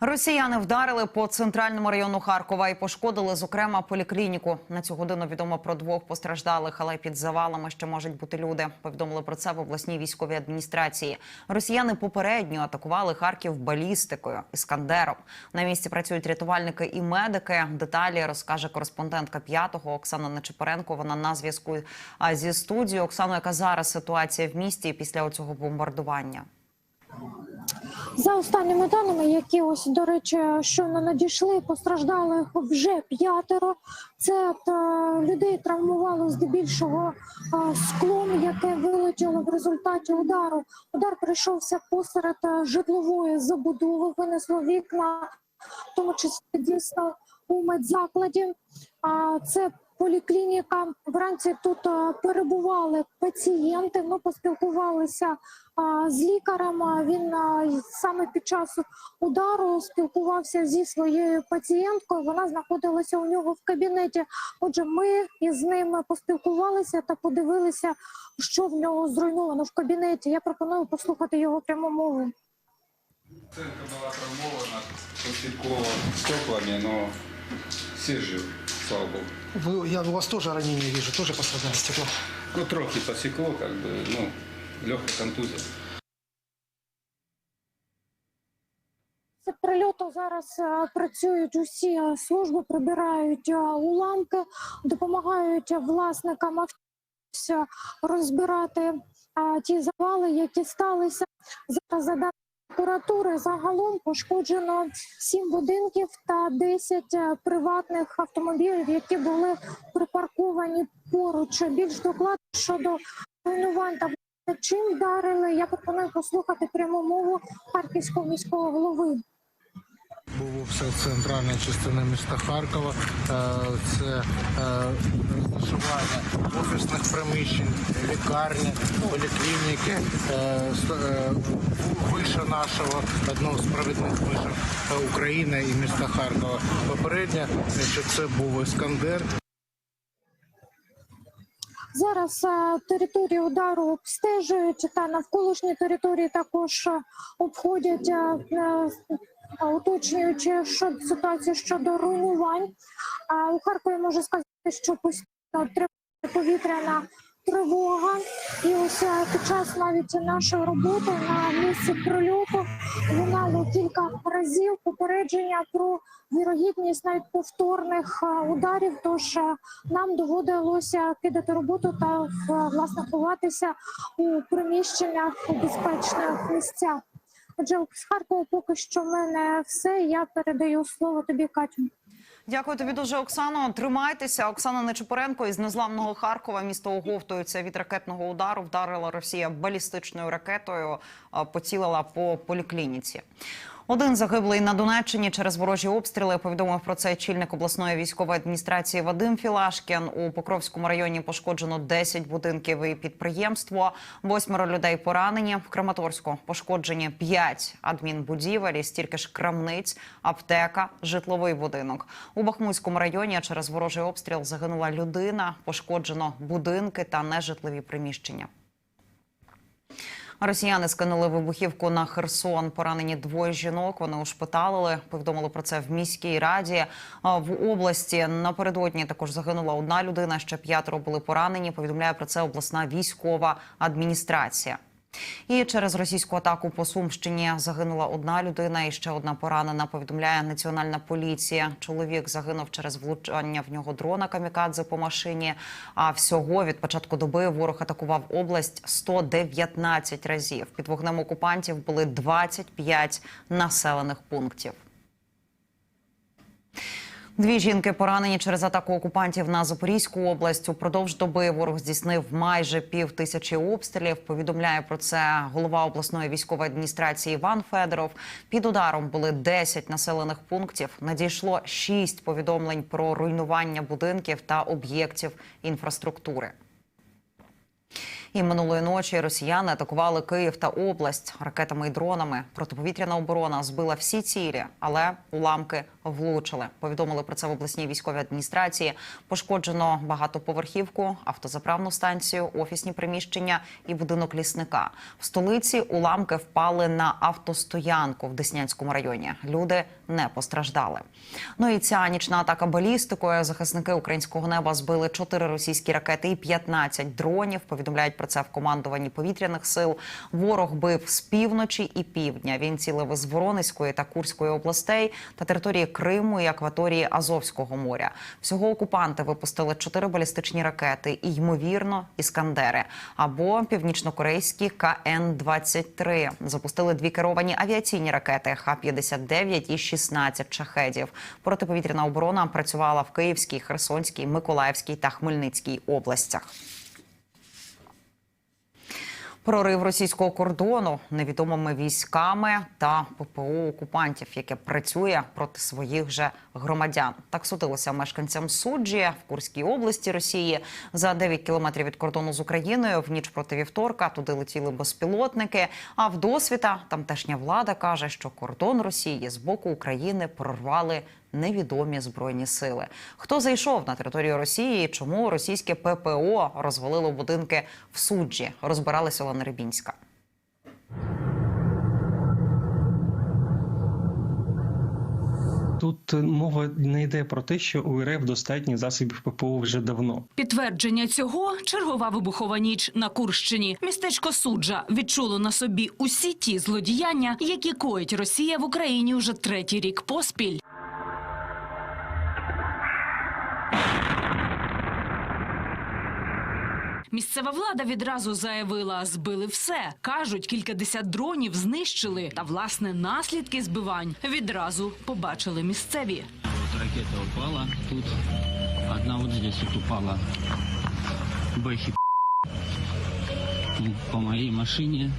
Росіяни вдарили по центральному району Харкова і пошкодили, зокрема, поліклініку. На цю годину відомо про двох постраждалих, але під завалами ще можуть бути люди. Повідомили про це в обласній військовій адміністрації. Росіяни попередньо атакували Харків балістикою іскандером. На місці працюють рятувальники і медики. Деталі розкаже кореспондентка п'ятого Оксана Нечипоренко. Вона на зв'язку зі студією. Оксано, яка зараз ситуація в місті після цього бомбардування? За останніми даними, які ось до речі, щойно надійшли, постраждали вже п'ятеро. Це та, людей травмувало здебільшого а, склом, яке вилетіло в результаті удару. Удар прийшовся посеред а, житлової забудови, винесло вікна, в тому числі дійсно у медзакладі. А це поліклініка. Вранці тут перебували пацієнти. Ми поспілкувалися з лікарем. Він саме під час удару спілкувався зі своєю пацієнткою. Вона знаходилася у нього в кабінеті. Отже, ми із ним поспілкувалися та подивилися, що в нього зруйновано в кабінеті. Я пропоную послухати його пряму мову. Пациентка была травмована постельково стеклами, но все живы, слава богу. Вы, я у вас тоже ранение вижу, тоже пострадали стекло. Ну, трохи посекло, как бы, ну, легкая контузия. Це прильоту зараз е, працюють усі е, служби, прибирають е, уламки, допомагають власникам автівця розбирати е, ті завали, які сталися. Зараз за даними прокуратури загалом пошкоджено 7 будинків та 10 е, приватних автомобілів, які були припарковані поруч. Більш докладно щодо руйнувань та чим вдарили, я пропоную послухати пряму мову харківського міського голови. Був обсяг центральної частини міста Харкова. Е, Це е, розташування офісних приміщень, лікарні, поліклініки, е, виша нашого, одного з провідних вишів України і міста Харкова. Попередньо, що це був Іскандер. Зараз територію удару обстежують та навколишні території також обходять, уточнюючи ситуацію щодо руйнувань. У Харкові можу сказати, що постійно триває повітряна тривога. І ось е, під час навіть нашої роботи на місці прильоту лунало кілька разів попередження про вірогідність навіть повторних е, ударів. Тож е, нам доводилося кидати роботу та власне ховатися у приміщеннях у безпечних місцях. Отже, з Харкова поки що в мене все. Я передаю слово тобі, Катю. Дякую тобі дуже, Оксано. Тримайтеся. Оксана Нечипоренко із незламного Харкова. Місто оговтується від ракетного удару. Вдарила Росія балістичною ракетою, поцілила по поліклініці. Один загиблий на Донеччині через ворожі обстріли. Повідомив про це чільник обласної військової адміністрації Вадим Філашкін. У Покровському районі пошкоджено 10 будинків і підприємство. Восьмеро людей поранені. В Краматорську пошкоджені 5 адмінбудівель, і стільки ж крамниць, аптека, житловий будинок. У Бахмутському районі через ворожий обстріл загинула людина. Пошкоджено будинки та нежитлові приміщення. Росіяни скинули вибухівку на Херсон. Поранені двоє жінок. Вони ушпиталили. Повідомили про це в міській раді. В області напередодні також загинула одна людина. Ще п'ятеро були поранені. Повідомляє про це обласна військова адміністрація. І через російську атаку по Сумщині загинула одна людина і ще одна поранена. Повідомляє національна поліція. Чоловік загинув через влучання в нього дрона камікадзе по машині. А всього від початку доби ворог атакував область 119 разів. Під вогнем окупантів були 25 населених пунктів. Дві жінки поранені через атаку окупантів на Запорізьку область. Упродовж доби ворог здійснив майже пів тисячі обстрілів. Повідомляє про це голова обласної військової адміністрації Іван Федоров. Під ударом були 10 населених пунктів. Надійшло 6 повідомлень про руйнування будинків та об'єктів інфраструктури. І минулої ночі росіяни атакували Київ та область ракетами і дронами. Протиповітряна оборона збила всі цілі, але уламки влучили. Повідомили про це в обласній військовій адміністрації. Пошкоджено багатоповерхівку, автозаправну станцію, офісні приміщення і будинок лісника. В столиці уламки впали на автостоянку в Деснянському районі. Люди не постраждали. Ну і ця нічна атака балістикою. Захисники українського неба збили 4 російські ракети і 15 дронів. Повідомляють про це в командуванні повітряних сил. Ворог бив з півночі і півдня. Він цілив із Воронезької та Курської областей та території Криму і акваторії Азовського моря. Всього окупанти випустили 4 балістичні ракети і ймовірно іскандери або північнокорейські КН-23. Запустили дві керовані авіаційні ракети Х-59 і 16 шахедів. Протиповітряна оборона працювала в Київській, Херсонській, Миколаївській та Хмельницькій областях. Прорив російського кордону невідомими військами та ППО окупантів, яке працює проти своїх же громадян. Так судилося мешканцям суджі в Курській області Росії за 9 кілометрів від кордону з Україною. В ніч проти вівторка туди летіли безпілотники. А в досвіта тамтешня влада каже, що кордон Росії з боку України прорвали невідомі збройні сили. Хто зайшов на територію Росії? Чому російське ППО розвалило будинки в суджі? Розбиралася Олена Рибінська. Тут мова не йде про те, що у РФ достатньо засобів ППО вже давно. Підтвердження цього чергова вибухова ніч на Курщині. Містечко Суджа відчуло на собі усі ті злодіяння, які коїть Росія в Україні уже третій рік поспіль. Місцева влада відразу заявила, збили все. Кажуть, кількадесят дронів знищили. Та власне наслідки збивань відразу побачили місцеві. От ракета упала тут. Одна от здесь упала. Бэхи по моей машине.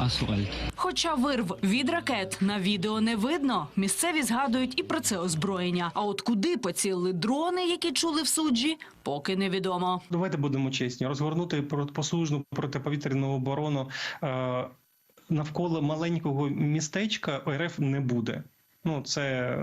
Асфальт. Хоча вирв від ракет на відео не видно, місцеві згадують і про це озброєння. А от куди поцілили дрони, які чули в суджі, поки невідомо. Давайте будемо чесні. Розгорнути про- послужну протиповітряну оборону е, навколо маленького містечка РФ не буде. Ну, це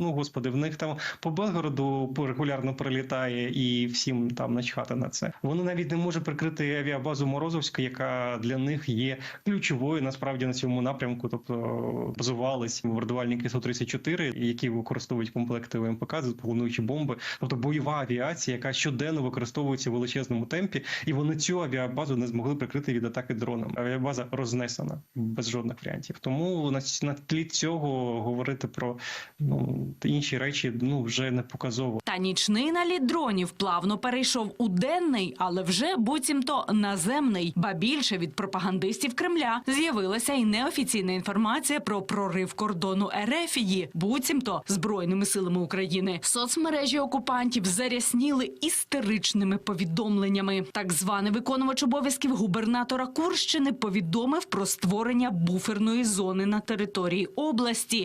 ну господи, в них там по Белгороду регулярно прилітає і всім там начхати на це. Вони навіть не можуть прикрити авіабазу Морозовська, яка для них є ключовою насправді на цьому напрямку. Тобто базувались бомбардувальники Су-34, які використовують комплекти ВМПК, плануючі бомби, тобто бойова авіація, яка щоденно використовується в величезному темпі, і вони цю авіабазу не змогли прикрити від атаки дроном. Авіабаза рознесена без жодних варіантів. Тому на тлі цього говорити про ну інші речі ну вже не показово. Та нічний наліт дронів плавно перейшов у денний, але вже буцімто наземний. Ба більше від пропагандистів Кремля з'явилася і неофіційна інформація про прорив кордону Ерефії, буцімто збройними силами України. Соцмережі окупантів зарясніли істеричними повідомленнями. Так званий виконувач обов'язків губернатора Курщини повідомив про створення буферної зони на території області.